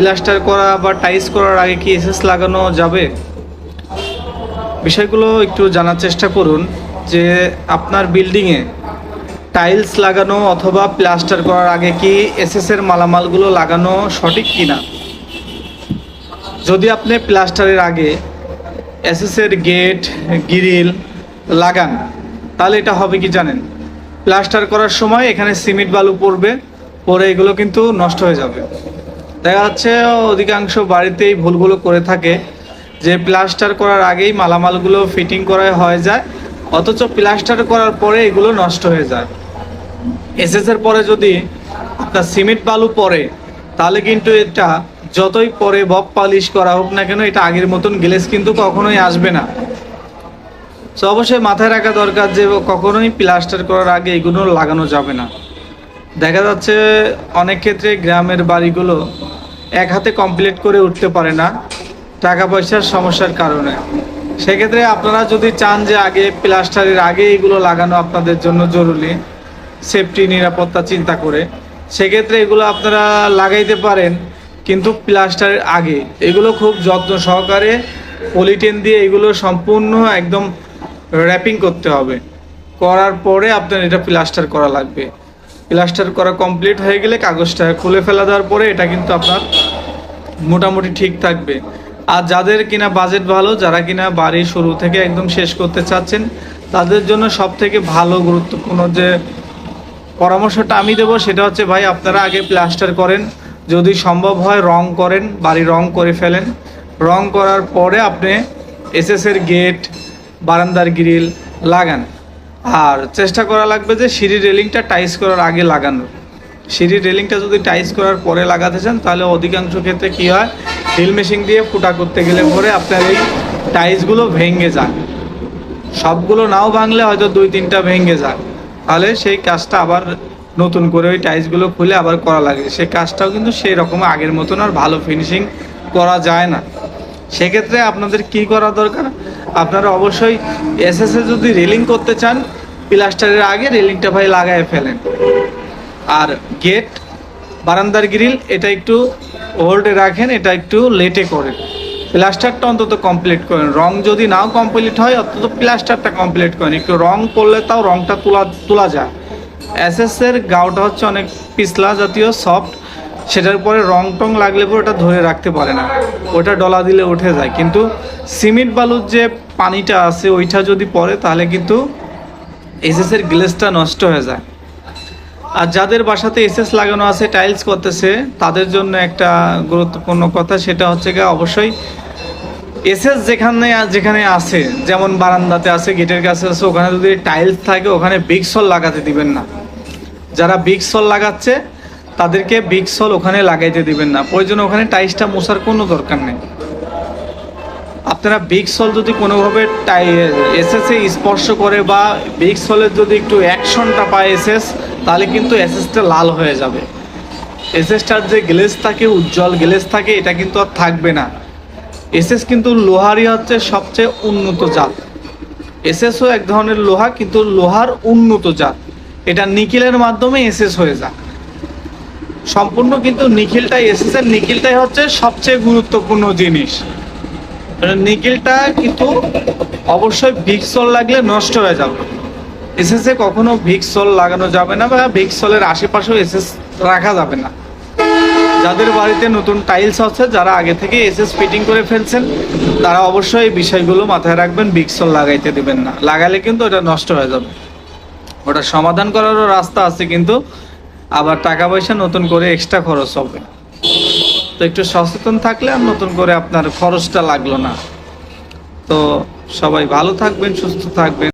Plaster করা বা টাইস করার আগে কি এসএস লাগানো যাবে? বিষয়গুলো একটু জানার চেষ্টা করুন যে আপনার বিল্ডিংয়ে টাইলস লাগানো অথবা প্লাস্টার করার আগে কি এসএস এর মালামালগুলো লাগানো সঠিক কিনা? যদি আপনি প্লাস্টারের আগে এসএস এর গেট, গ্রিল লাগান, তাহলে এটা হবে কি জানেন? প্লাস্টার করার সময় এখানে সিমেন্ট বালু পড়বে, পরে এগুলো কিন্তু নষ্ট হয়ে যাবে। দেখা যাচ্ছে অধিকাংশ বাড়িতেই ভুলগুলো করে থাকে। যে প্লাস্টার করার আগেই মালামালগুলো ফিটিং করা হয়ে যায়, অথচ প্লাস্টার করার পরে এগুলো নষ্ট হয়ে যায়। এসএস এর পরে যদি আপনার সিমেন্ট বালু পরে তাহলে কিন্তু এটা যতই পরে বব পালিশ করা হোক না কেন, এটা আগের মতন গ্লেস কিন্তু কখনোই আসবে না। তো অবশ্যই মাথায় রাখা দরকার যে কখনোই প্লাস্টার করার আগে এগুলো লাগানো যাবে না। দেখা যাচ্ছে অনেক ক্ষেত্রে গ্রামের বাড়িগুলো এক হাতে কমপ্লিট করে উঠতে পারে না টাকা পয়সার সমস্যার কারণে। সেক্ষেত্রে আপনারা যদি চান যে আগে প্লাস্টারের আগে এগুলো লাগানো আপনাদের জন্য জরুরি সেফটি নিরাপত্তা চিন্তা করে, সেক্ষেত্রে এগুলো আপনারা লাগাইতে পারেন, কিন্তু প্লাস্টারের আগে। এগুলো খুব যত্ন সহকারে পলিটেন দিয়ে এগুলো সম্পূর্ণ একদম র্যাপিং করতে হবে। করার পরে আপনার এটা প্লাস্টার করা লাগবে। প্লাস্টার করা কমপ্লিট হয়ে গেলে কাগজটা খুলে ফেলা দেওয়ার পরে এটা কিন্তু আপনার মোটামুটি ঠিক থাকবে। আর যাদের কিনা বাজেট ভালো, যারা কিনা বাড়ি শুরু থেকে একদম শেষ করতে চাচ্ছেন, তাদের জন্য সব থেকে ভালো গুরুত্বপূর্ণ যে পরামর্শটা আমি দেবো সেটা হচ্ছে, ভাই, আপনারা আগে প্লাস্টার করেন। যদি সম্ভব হয়, রং করেন, বাড়ি রং করে ফেলেন। রং করার পরে আপনি এসএস এর গেট বারান্দার গ্রিল লাগান। আর চেষ্টা করা লাগবে যে সিঁড়ির রেলিংটা টাইস করার আগে লাগানোর সিঁড়ির রেলিংটা যদি টাইস করার পরে লাগাতে চান, তাহলে অধিকাংশ ক্ষেত্রে কী হয়, ড্রিল মেশিন দিয়ে ফুটা করতে গেলে পরে আপনার এই টাইসগুলো ভেঙে যায়। সবগুলো নাও ভাঙলে হয়তো দুই তিনটা ভেঙে যায়। তাহলে সেই কাজটা আবার নতুন করে ওই টাইসগুলো খুলে আবার করা লাগে। সেই কাজটাও কিন্তু সেই রকম আগের মতন আর ভালো ফিনিশিং করা যায় না। সেক্ষেত্রে আপনাদের কি করা দরকার? আপনারা অবশ্যই এসএস এ যদি রেলিং করতে চান প্লাস্টারের আগে রেলিংটা ভাই লাগায় ফেলেন। আর গেট বারান্দার গ্রিল এটা একটু হোল্ডে রাখেন, এটা একটু লেটে করেন। প্লাস্টারটা অন্তত কমপ্লিট করেন। রং যদি নাও কমপ্লিট হয়, অন্তত প্লাস্টারটা কমপ্লিট করেন। একটু রং করলে তাও রংটা তোলা তোলা যায়। এর গাওটা হচ্ছে অনেক পিছলা জাতীয় সফট সেটার পরে রং টং লাগলে পরে ওটা ধরে রাখতে পারে না। ওটা ডলা দিলে উঠে যায়। কিন্তু সিমেন্ট বালুর যে পানিটা আছে, ওইটা যদি পড়ে, তাহলে কিন্তু এসএস এর গ্লেসটা নষ্ট হয়ে যায়। আর যাদের বাসাতে এসএস লাগানো আছে, টাইলস করতেছে, তাদের জন্য একটা গুরুত্বপূর্ণ কথা, সেটা হচ্ছে গিয়ে অবশ্যই এসএস যেখানে যেখানে আছে, যেমন বারান্দাতে আছে, গেটের কাছে আছে, ওখানে যদি টাইলস থাকে, ওখানে বিগ সল লাগাতে দিবেন না। যারা বিগ সল লাগাচ্ছে, তাদেরকে বিগ সল ওখানে লাগাইতে দিবেন না। প্রয়োজন ওখানে টাইলসটা মোছার কোনো দরকার নেই। আপনারা বিগ সল যদি কোনোভাবে টাই এসএস স্পর্শ করে বা বিগ সলের যদি একটু অ্যাকশনটা পায় এসএস তাহলে কিন্তু এসএসটা লাল হয়ে যাবে। এসএসটার যে গ্লেজ থাকে, উজ্জ্বল গ্লেজ থাকে, এটা কিন্তু আর থাকবে না। এসএস কিন্তু লোহারই হচ্ছে সবচেয়ে উন্নত জাত। এসএসও এক ধরনের লোহা, কিন্তু লোহার উন্নত জাত। এটা নিকেলের মাধ্যমে এসএস হয়ে যায় সম্পূর্ণ কিন্তু নিখিলটাই এসএস এর নিখিলটাই হচ্ছে সবচেয়ে গুরুত্বপূর্ণ জিনিস। নিকেলটা কিন্তু অবশ্যই ভিক্সল লাগলে নষ্ট হয়ে যাবে। এসএস এ কখনো ভিক্সল লাগানো যাবে না বা ভিক্সলের আশেপাশেও এসএস রাখা যাবে না। যাদের বাড়িতে নতুন টাইলস আছে, যারা আগে থেকে এসএস ফিটিং করে ফেলছেন, তারা অবশ্যই এই বিষয়গুলো মাথায় রাখবেন ভিক্সল লাগাইতে দেবেন না। লাগালে কিন্তু ওটা নষ্ট হয়ে যাবে। ওটা সমাধান করারও রাস্তা আছে কিন্তু, আবার টাকা পয়সা নতুন করে এক্সট্রা খরচ হবে। তো একটু সচেতন থাকলে আর নতুন করে আপনার খরচটা লাগল না। তো সবাই ভালো থাকবেন, সুস্থ থাকবেন।